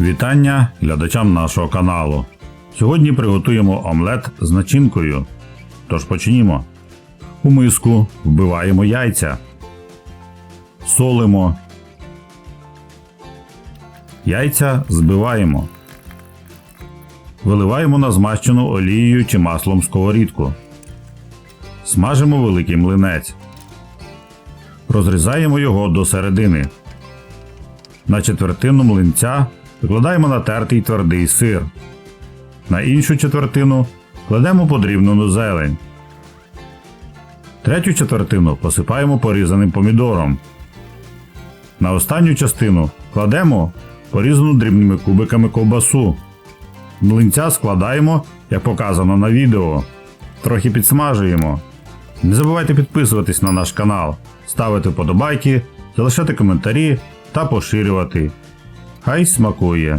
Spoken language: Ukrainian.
Вітання глядачам нашого каналу. Сьогодні приготуємо омлет з начинкою. Тож почнімо. У миску вбиваємо яйця. Солимо. Яйця збиваємо. Виливаємо на змащену олією чи маслом сковорідку. Смажимо великий млинець. Розрізаємо його до середини. На четвертину млинця викладаємо натертий твердий сир. На іншу четвертину кладемо подрібнену зелень. Третю четвертину посипаємо порізаним помідором. На останню частину кладемо порізану дрібними кубиками ковбасу. Млинця складаємо, як показано на відео. Трохи підсмажуємо. Не забувайте підписуватись на наш канал, ставити вподобайки, залишати коментарі та поширювати. Hajs smakuje!